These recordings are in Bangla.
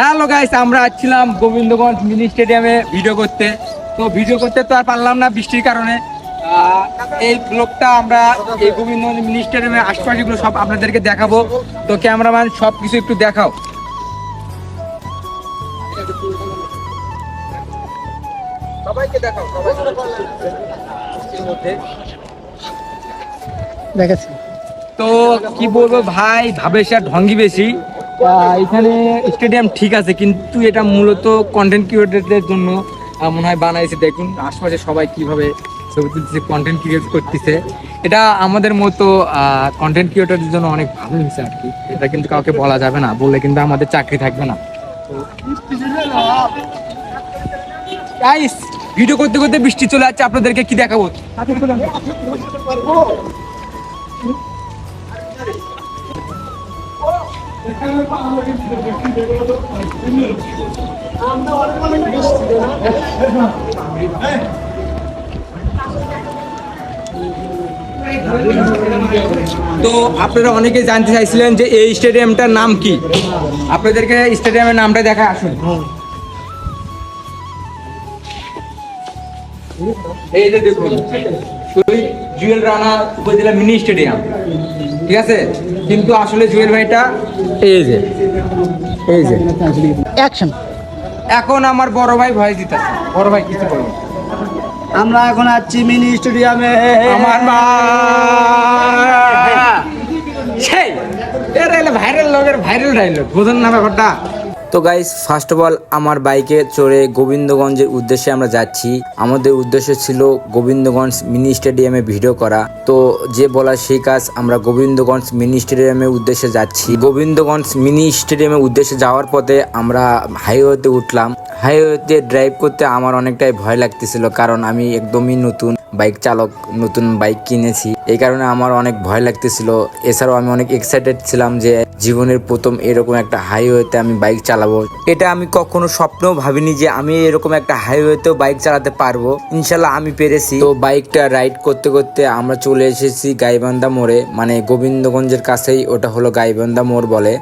হ্যালো গাইস আমরা আসছিলাম গোবিন্দগঞ্জ মিনি স্টেডিয়ামে ভিডিও করতে। তো ভিডিও করতে তো আর পারলাম না বৃষ্টির কারণে। এই ব্লগটা আমরা এই গোবিন্দগঞ্জ মিনি স্টেডিয়ামের আশপাশগুলো সব আপনাদেরকে দেখাবো। তো ক্যামেরাম্যান সব কিছু একটু দেখাও। সবাইকে দেখাও দেখাচ্ছি। তো কি বলব ভাই ভাবেশা ঢঙ্গি বেশি। এখানে স্টেডিয়াম ঠিক আছে, কিন্তু এটা মূলত কন্টেন্ট ক্রিয়েটরদের জন্য মনে হয় বানাইছে। দেখুন, আশপাশে সবাই কীভাবে ছবি তুলতেছে কন্টেন্ট ক্রিয়েট করতেছে। এটা আমাদের মতো কন্টেন্ট ক্রিয়েটরদের জন্য অনেক ভালো হয়েছে আর কি। এটা কিন্তু কাউকে বলা যাবে না, বললে কিন্তু আমাদের চাকরি থাকবে না। ভিডিও করতে করতে বৃষ্টি চলে যাচ্ছে আপনাদেরকে কি দেখাবো? তো আপনারা অনেকে জানতে চাইছিলেন যে এই স্টেডিয়ামটার নাম কি? আপনাদেরকে স্টেডিয়ামের নামটা দেখা আসুন। এই যে দেখুন জুয়েল রানা উপজেলা মিনি স্টেডিয়াম, ঠিক আছে? কিন্তু আসলে জুয়েল ভাইটা এই যে এই যে। অ্যাকশন এখন আমার বড় ভাই ভয় দিতেছে। বড় ভাই কিছু বলব আমরা এখন আছি মিনি স্টেডিয়ামে। আমার মা। সেই এর এলে ভাইরাল লগের ভাইরাল ডাইলগ বোঝেন না ব্যাপারটা? তো গাইস ফার্স্ট অফ অল আমার বাইকে চড়ে গোবিন্দগঞ্জের উদ্দেশ্যে আমরা যাচ্ছি। আমাদের উদ্দেশ্য ছিল গোবিন্দগঞ্জ মিনি স্টেডিয়ামে ভিডিও করা। তো যে বলা সেই কাজ, আমরা গোবিন্দগঞ্জ মিনি স্টেডিয়ামের উদ্দেশ্যে যাচ্ছি। গোবিন্দগঞ্জ মিনি স্টেডিয়ামের উদ্দেশ্যে যাওয়ার পথে আমরা হাইওয়েতে উঠলাম। হাইওয়েতে ড্রাইভ করতে আমার অনেকটাই ভয় লাগতেছিল, কারণ আমি একদমই নতুন বাইক চালক, নতুন বাইক কিনেছি। এই কারণে আমার অনেক ভয় লাগতেছিল। এছাড়াও আমি অনেক এক্সাইটেড ছিলাম যে জীবনের প্রথম এরকম একটা হাইওয়েতে আমি বাইক চালাবো। এটা আমি কখনো স্বপ্নেও ভাবিনি যে আমি এরকম একটা হাইওয়েতেও বাইক চালাতে পারব। ইনশাল্লাহ আমি পেরেছি। তো বাইকটা রাইড করতে করতে আমরা চলে এসেছি গাইবান্ধা মোড়ে। মানে গোবিন্দগঞ্জের কাছেই ওটা হলো গাইবান্ধা মোড় বলে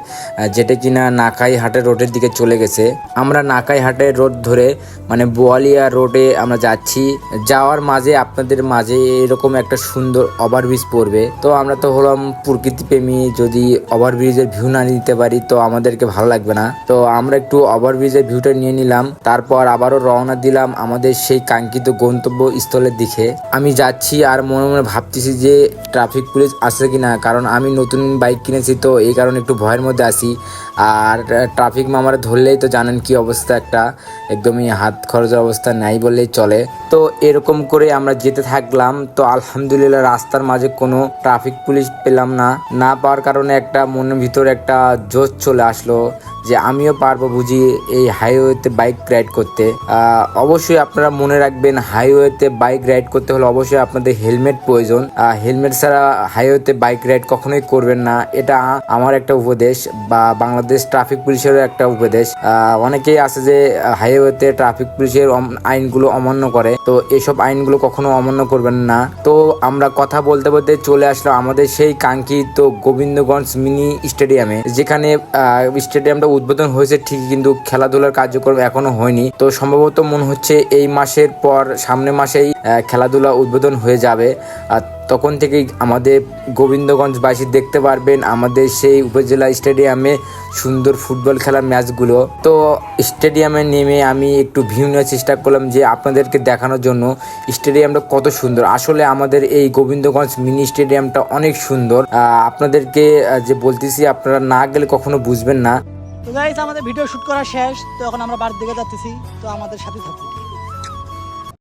যেটা কিনা নাকাই হাটের রোডের দিকে চলে গেছে। আমরা নাকাই হাটের রোড ধরে মানে বোয়ালিয়া রোডে আমরা যাচ্ছি। যাওয়ার মাঝে, আপনাদের মাঝে এরকম একটা সুন্দর ওভারব্রিজ পড়বে। তো আমরা তো হলাম প্রকৃতি প্রেমী যদি ওভারব্রিজের ভিউ না নিতে পারি, তো আমাদেরকে ভালো লাগবে না। তো আমরা একটু ওভারব্রিজের ভিউটা নিয়ে নিলাম, তারপর আবারও রওনা দিলাম আমাদের সেই কাঙ্ক্ষিত গন্তব্য স্থলের দিকে। আমি যাচ্ছি আর মনে মনে ভাবতেছি যে ট্রাফিক পুলিশ আসে কিনা, কারণ আমি নতুন বাইক কিনেছি, তো এই কারণে একটু ভয়ের মধ্যে আছি। আর ট্রাফিক মামারে ধরলেই তো জানেন কি অবস্থা একটা। একদমই হাত খরচের অবস্থা নাই বললেই চলে। তো এরকম করে আমরা যেতে থাকলাম। তো আলহামদুলিল্লাহ রাস্তার মাঝে কোনো ট্রাফিক পুলিশ পেলাম না। না পাওয়ার কারণে একটা মনের ভিতরে একটা জোশ চলে আসলো। যে আমিও পারব বুঝি এই হাইওয়েতে বাইক রাইড করতে। অবশ্যই আপনারা মনে রাখবেন হাইওয়েতে বাইক রাইড করতে হলে অবশ্যই আপনাদের হেলমেট প্রয়োজন। হেলমেট ছাড়া হাইওয়েতে বাইক রাইড কখনোই করবেন না। এটা আমার একটা উপদেশ বা বাংলাদেশ ট্রাফিক পুলিশেরও একটা উপদেশ। অনেকেই আছে যে হাইওয়েতে ট্রাফিক পুলিশের আইনগুলো অমান্য করে। তো এসব আইনগুলো কখনো অমান্য করবেন না। তো আমরা কথা বলতে বলতে চলে আসলাম আমাদের সেই কাঙ্ক্ষিত গোবিন্দগঞ্জ মিনি স্টেডিয়ামে। যেখানে স্টেডিয়ামটা উদ্বোধন হয়েছে ঠিকই, কিন্তু খেলাধুলার কার্যক্রম এখনও হয়নি। তো সম্ভবত মনে হচ্ছে এই মাসের পর, সামনে মাসেই খেলাধুলা উদ্বোধন হয়ে যাবে। আর তখন থেকেই আমাদের গোবিন্দগঞ্জবাসী দেখতে পারবেন আমাদের সেই উপজেলা স্টেডিয়ামে সুন্দর ফুটবল খেলার ম্যাচগুলো। তো স্টেডিয়ামে নেমে আমি একটু ভিউ নেওয়ার চেষ্টা করলাম যে আপনাদেরকে দেখানোর জন্য স্টেডিয়ামটা কত সুন্দর। আসলে আমাদের এই গোবিন্দগঞ্জ মিনি স্টেডিয়ামটা অনেক সুন্দর। আপনাদেরকে যে বলতেছি, আপনারা না গেলে কখনো বুঝবেন না। তো গাইস আমাদের ভিডিও শ্যুট করা শেষ। তো এখন আমরা বাড়ির দিকে যাচ্ছি তো আমাদের সাথে থাকুন।